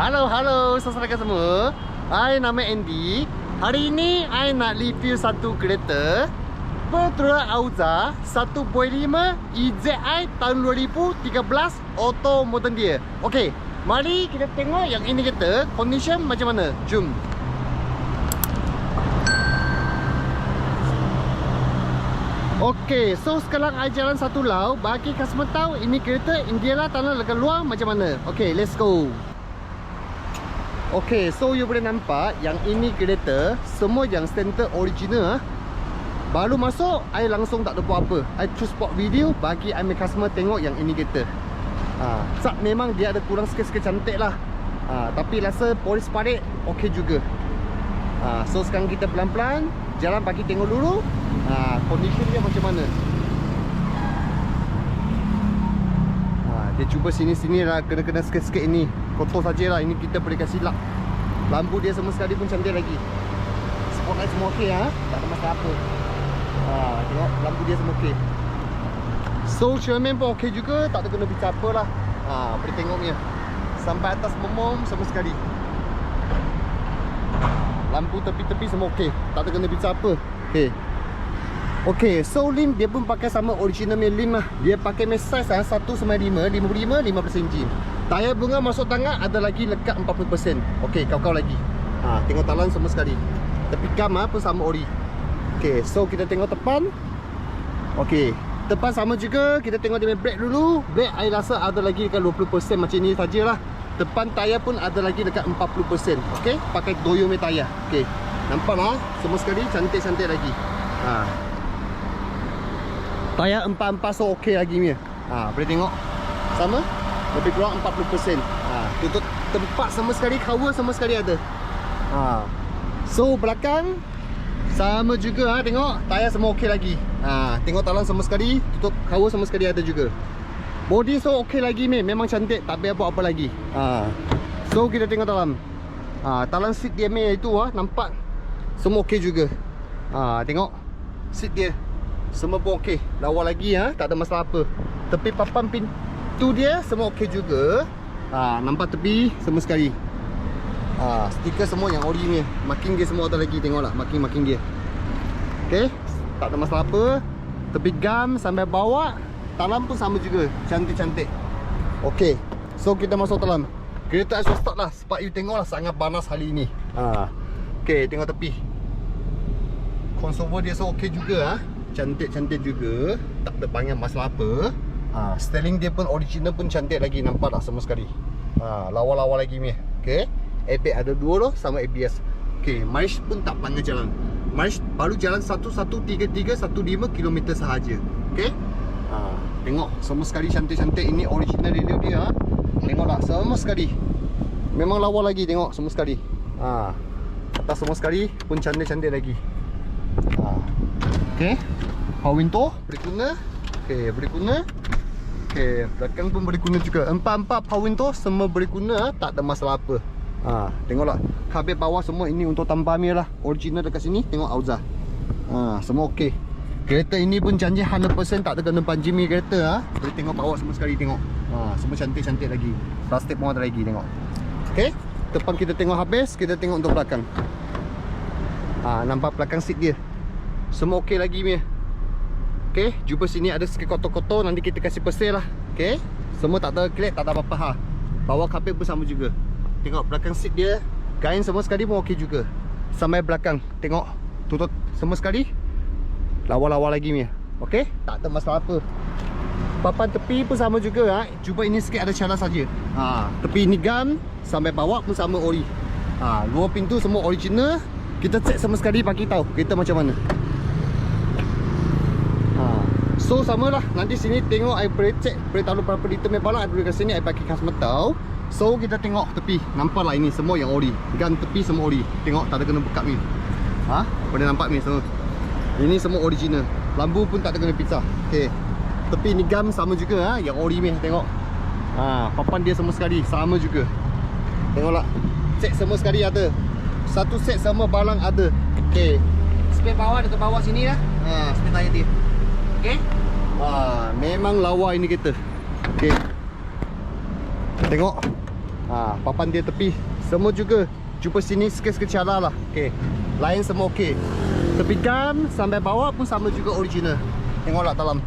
Halo, halo saudara semua. Saya nama Andy. Hari ini saya nak review satu kereta Petra Auza 1.5 EZI tahun 2013 auto modern dia. Okey, mari kita tengok yang ini kereta condition macam mana. Jom. Okey, so sekarang saya jalan satu lau Bagi customer tahu ini kereta Indialah tanah lekat luar macam mana Okey, let's go Okey, so you boleh nampak Yang ini kereta Semua yang center original ah. Baru masuk, I langsung tak buat apa. I choose spot video Bagi I customer tengok yang ini kereta. Ha, Sat memang dia ada kurang sikit-sikit cantik lah. Ha, Tapi rasa polis parit Okey juga. Ha, So sekarang kita pelan-pelan Jalan bagi tengok dulu. Ha, Condition dia macam mana ha, Dia cuba sini-sini lah Kena-kena sikit-sikit ini Kotor sajalah Ini kita boleh kasih lap Lampu dia semua sekali pun cantik lagi Spotlight semua okey ha? Tak ada masalah apa ha, Tengok lampu dia semua okey So cermin pun okey juga Tak ada kena bicara apa lah ha, Boleh tengok ni Sampai atas memom sama sekali Lampu tepi-tepi semua okey. Tak ada kena bicara apa. Okey. Okey, so lim dia pun pakai sama original punya lim lah. Dia pakai mesh size lah 195, 55, 15 inci. Tayar bunga masuk tangan ada lagi lekat 40%. Okey, kau-kau lagi. Ha, tengok talan semua sekali. Tepi kam ah pun sama ori. Okey, so kita tengok depan. Okey. Depan sama juga, kita tengok dia punya brake dulu. Brake I rasa ada lagi dekat 20% macam ni sajalah. Depan tayar pun ada lagi dekat 40% Okey, pakai Doyo punya tayar Okey, nampak lah Semua sekali cantik-cantik lagi ha. Tayar empat-empat so okey lagi punya ha, Boleh tengok Sama Lebih kurang 40% ha. Tutup tempat sama sekali Cover sama sekali ada ha. So belakang Sama juga ha. Tengok Tayar semua okey lagi ha. Tengok talang sama sekali Tutup cover sama sekali ada juga Body so okey lagi meh, memang cantik, tak payah buat apa lagi. Ha. So kita tengok dalam. Ha, talang seat dia meh itu ah, nampak semua okey juga. Ha, tengok seat dia. Semua pun okey. Lawa lagi ha? tak ada masalah apa. Tepi papan pintu dia semua okey juga. Ha, nampak tepi semua sekali. Ha, stiker semua yang ori ni. Marking dia semua ada lagi, tengoklah marking-marking dia. Okey, tak ada masalah apa. Tepi gam sampai bawah Dalam pun sama juga Cantik-cantik Okay So kita masuk dalam Kereta I start lah Sebab you tengok lah Sangat panas hari ni ha. Okay tengok tepi Consover dia so okay juga ha. Cantik-cantik juga Tak ada masalah apa ha. Styling dia pun original pun cantik lagi Nampak tak semua sekali ha. Lawa-lawa lagi ni Okay Airbag ada dua loh Sama ABS Okay Mileage pun tak pandai jalan Mileage baru jalan 1133 15 km sahaja Okay ha. Tengok semua sekali cantik-cantik Ini original radio dia ha? Tengoklah semua sekali Memang lawa lagi tengok semua sekali ha. Atas semua sekali pun cantik-cantik lagi. Okay Power window boleh guna. Boleh guna. Okay belakang pun boleh guna juga. Empat-empat power window semua boleh guna Tak ada masalah apa. Ha. Tengoklah. Kabel bawah semua ini untuk tambah mir lah. Original dekat sini Tengok Auza. Ha. Semua okay Kereta ini pun janji 100% tak ada kena panjimi kereta ha. Boleh tengok bawah semua sekali tengok. Ha, Semua cantik-cantik lagi. Plastik pun ada lagi tengok. Okay Depan kita tengok habis Kita tengok untuk belakang. Ha, Nampak belakang seat dia Semua okey lagi punya Okay Jumpa sini ada sikit kotor-kotor Nanti kita kasih pesir lah. Okay Semua tak ada klik Tak ada apa-apa ha. Bawah kapit pun sama juga. Tengok belakang seat dia Kain semua sekali pun okey juga. Sampai belakang Tengok Tutup semua sekali. Lawa-lawa lagi ni Okey? Tak ada masalah apa. Papan tepi pun sama juga ha. Cuba ini sikit ada cara saja. ha, Tepi ni gam Sampai bawah pun sama ori. Ha, Luar pintu semua original. Kita check sama sekali bagi tahu. Kereta macam mana So sama lah Nanti sini tengok I boleh check Boleh tahu berapa liter main balak. I boleh kat sini I bagi customer tahu So kita tengok tepi. Nampak lah ini semua yang ori Gam tepi semua ori Tengok tak ada kena bekat ni. Ha? Boleh nampak ni semua? Ini semua original. Lampu pun tak ada kena pisah. Okay Tepi ni gam sama juga ha? Yang ori meh tengok. Ha, Papan dia semua sekali. Sama juga. Tengoklah. Set semua sekali ada. Satu set sama balang ada. Okay Spare bawah dekat bawah sini lah. Ha, Spare tayar dia. Okay ha, Memang lawa ini kereta. Okay Tengok. Ha, Papan dia tepi. Semua juga Jumpa sini sikit-sikit cara lah. Okay Lain semua okey. Tepi gam Sampai bawah pun sama juga original. Tengoklah dalam.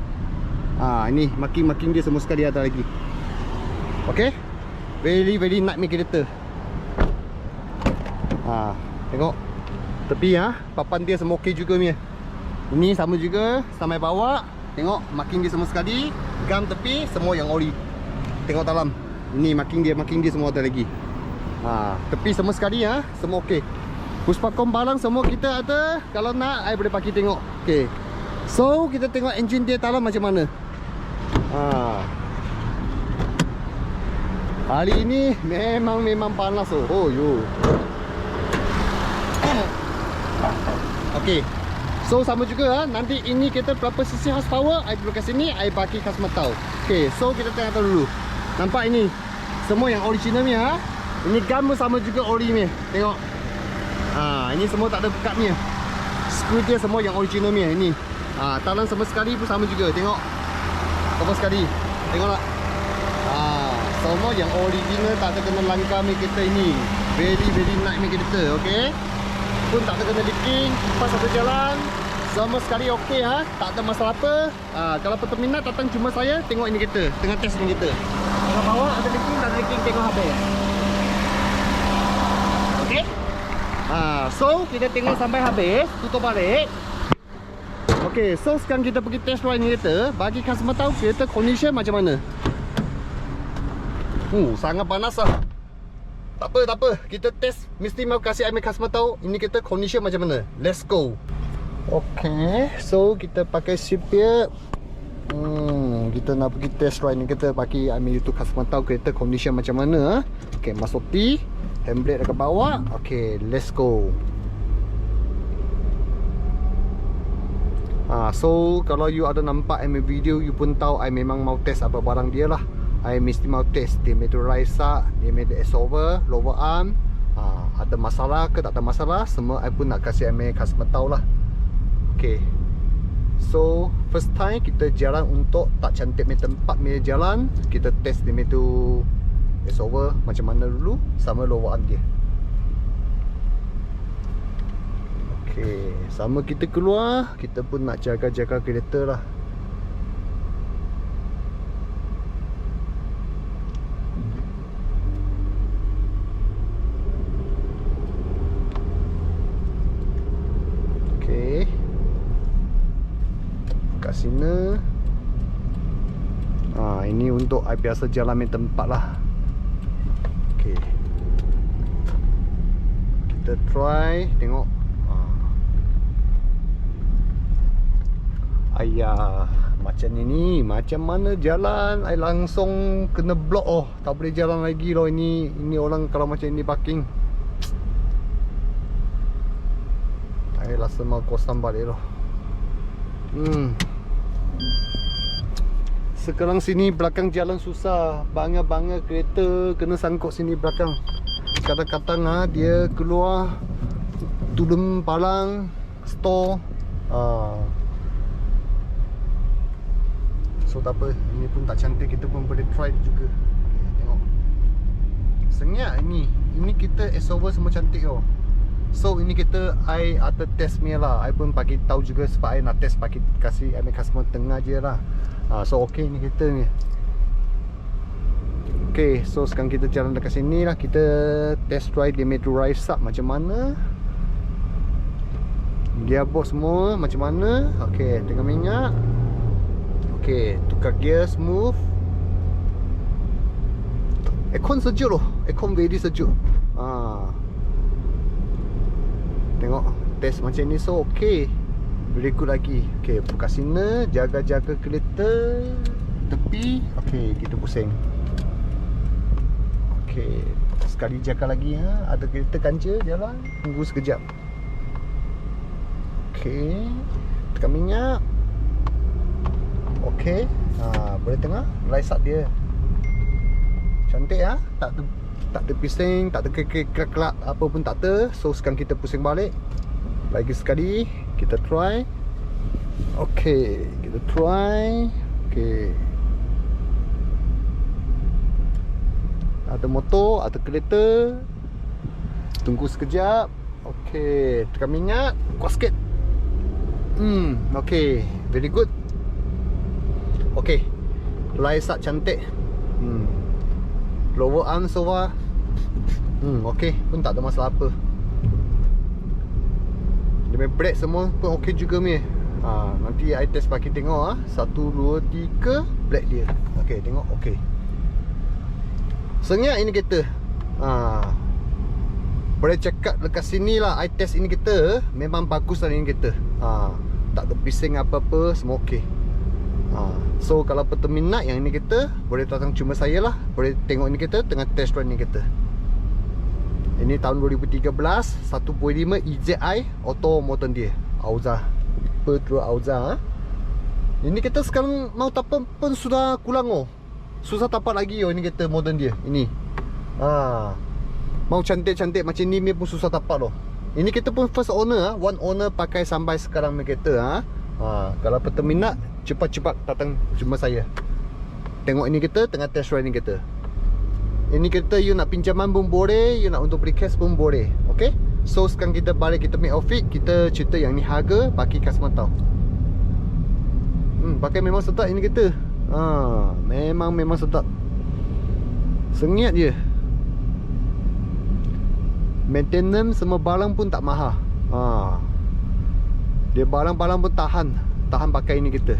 Ha, Ini marking-marking dia semua sekali ada lagi. Okay Very very nice make kereta. Ha, Tengok. Tepi ha Papan dia semua okey juga ni Ini sama juga Sampai bawah Tengok marking dia semua sekali. Gam tepi Semua yang ori. Tengok dalam. Ini marking dia Marking dia semua ada lagi. Ha, Tepi semua sekali ya, Semua okey. Puspakom barang semua kita ada. Kalau nak I boleh pakai tengok. Okay So kita tengok engine dia dalam macam mana. Ha. Hari ini memang memang panas oh. Oh yo. Okay So sama juga ha. Nanti ini kita berapa cc horsepower I perlu kat sini I bagi customer tahu Okay so kita tengok dulu. Nampak ini? Semua yang original ni ha Ini gam pun sama juga ori ni. Tengok. Ha, Ini semua tak ada buka ni Screw dia semua yang original ni Ini. Ha, Talan semua sekali pun sama juga. Tengok. Semua sekali. Tengoklah. Ha, Semua yang original Tak ada kena langkah ni kita ini. Very very nice ni kita Okay pun tak ada kena leaking Kipas satu jalan Semua sekali okey ha? Tak ada masalah apa. Ha, Kalau peminat datang cuma saya Tengok ini kita Tengah test ini kita Kalau bawah ada leaking Tak ada leaking Tengok habis. Okey? Ha, So kita tengok sampai habis Tutup balik. Okey so sekarang kita pergi test ride ni kereta. Bagi customer tahu kereta condition macam mana? Uh, sangat panas lah. Tak apa, tak apa. Kita test. Mesti mau kasih Amir customer tahu ini kita condition macam mana. Let's go. Okay. So, kita pakai sipir. Hmm, kita nak pergi test ride ni. Kita pakai Amir itu customer tahu kereta condition macam mana. Okay, masuk T. Handbrake dekat bawah. Okay, let's go. Ah, so kalau you ada nampak Amir video, you pun tahu I memang mau test apa barang dia lah. I mesti mau test dia punya raisa, dia punya S-over, lower arm ha, Ada masalah ke tak ada masalah Semua I pun nak kasih I customer tahu lah Okay. So first time kita jalan untuk tak cantik punya tempat punya jalan Kita test dia punya tu S-over macam mana dulu Sama lower arm dia. Okay Sama kita keluar Kita pun nak jaga-jaga kereta lah sini. Ha, Ini untuk I biasa jalan main tempat lah. Okay Kita try Tengok. Ha. Ayah Macam ini Macam mana jalan? I langsung Kena block. Oh Tak boleh jalan lagi loh Ini. Ini orang kalau macam ini parking. I rasa mau kosong balik loh. Hmm sekarang sini belakang jalan susah. Bangga-bangga kereta kena sangkut sini belakang. Kadang-kadang ha, dia keluar Tulum palang Store. Ha. So tak apa. Ini pun tak cantik. Kita pun boleh try juga. Okay, Tengok. Senyap ini. Ini kita S-over semua cantik oh. So ini kita I ada test ni lah. I pun bagi tahu juga Sebab I nak test bagi Kasih I customer tengah je lah. Ha, So ok ni kita ni. Ok so sekarang kita jalan dekat sini lah. Kita test ride dia Metro Rise up macam mana? Gearbox semua macam mana? Ok tengah minyak Ok tukar gear smooth. Aircon sejuk loh. Aircon very sejuk. Ha. Tengok. Test macam ni so ok Berikut lagi. Okay buka sini Jaga-jaga kereta. Tepi. Okay kita pusing. Okay Sekali jaga lagi ha. Ada kereta kanca jalan. Tunggu sekejap. Okay. Tekan minyak. Okay. Ha, Boleh tengah. Up dia. Cantik ha. Tak tak ada pising, tak ada kekek-kekek apa pun tak ada So sekarang kita pusing balik Lagi sekali kita try Okay Kita try Okay Ada motor, ada kereta. Tunggu sekejap. Okey, tekan minyak, kuat sikit. Hmm, okey. Very good. Okey. Laisak cantik. Hmm. Lower arm so far. Hmm, okey. Pun tak ada masalah apa. Dia brake semua pun okey juga ni. Ha, nanti I test bagi tengok ah. 1 2 3 brake dia. Okey, tengok okey. Sengit ini kita. Ha. Boleh cakap dekat sini lah I test ini kita Memang bagus lah ini kita ha. Tak ada apa-apa Semua okey ha. So kalau petu minat yang ini kita Boleh datang cuma saya lah Boleh tengok ini kita Tengah test run ini kita Ini tahun 2013 1.5 EZI Auto motor dia Auza Petrol Auza ha. Ini kita sekarang Mau tapak pun sudah kurang oh Susah tapak lagi oh ini kita modern dia Ini Haa Mau cantik-cantik macam ni pun susah tapak loh. Ini kita pun first owner ah, one owner pakai sampai sekarang ni kereta ah. Ha, kalau peter minat cepat-cepat datang jumpa saya. Tengok ini kita tengah test ride ni kita. Ini kereta you nak pinjaman pun boleh, you nak untuk beli cash pun boleh. Okay? So sekarang kita balik kita make outfit, kita cerita yang ni harga bagi customer tahu. Hmm, pakai memang sedap ini kereta. Ha, memang memang sedap. Sengit je. Maintenance semua barang pun tak mahal ha. Dia barang-barang pun tahan Tahan pakai ini kita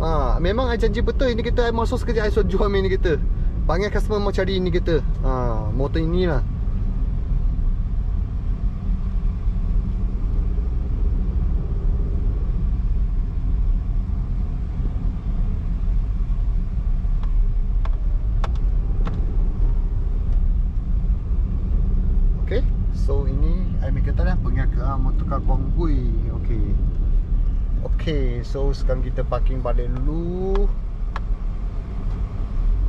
ha, Memang I janji betul ini kita I masuk sekejap I suruh jual ini kita Banyak customer mau cari ini kita ha, Motor ini lah. Okay So ini make kata dah Pergi ke uh, motorcar Kuang Bui Okay Okay So sekarang kita parking balik dulu.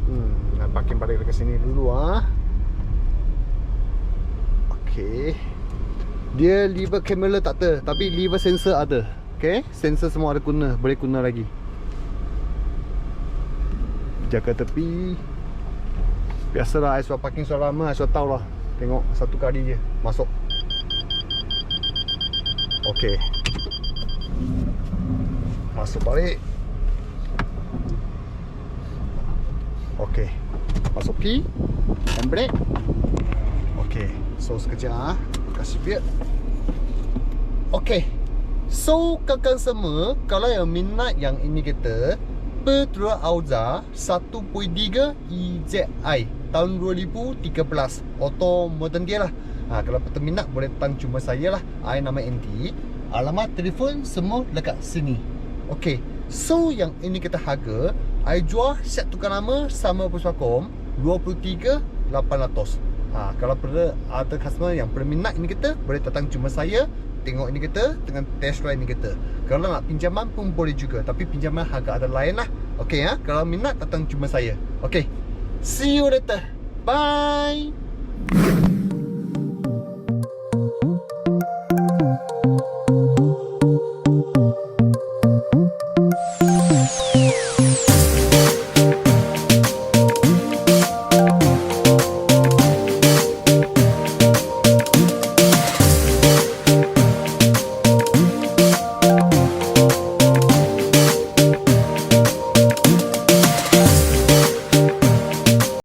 Hmm nak Parking balik dekat sini dulu ah. Okay. Dia lever camera tak ada Tapi lever sensor ada. Okay Sensor semua ada guna Boleh guna lagi. Jaga tepi. Biasalah I sudah parking sudah lama I sudah tahu lah. Tengok satu kali je Masuk. Okey Masuk balik. Okey. Masuk P Handbrake Okey. So sekejap ah. Kasih beat Okey. So kakak semua Kalau yang minat yang ini kita Petrol Auza 1.3 EZI tahun 2013 Auto modern dia lah. Ha, Kalau minat boleh datang cuma saya lah. I nama Andy Alamat telefon semua dekat sini Okay So yang ini kita harga I jual set tukar nama sama Puspakom 23,800 ha, Kalau pada ada customer yang berminat ini kita Boleh datang cuma saya Tengok ini kita Dengan test ride ini kita. Kalau nak pinjaman pun boleh juga Tapi pinjaman harga ada lain lah. Okay ya Kalau minat datang cuma saya. Okay See you later. Bye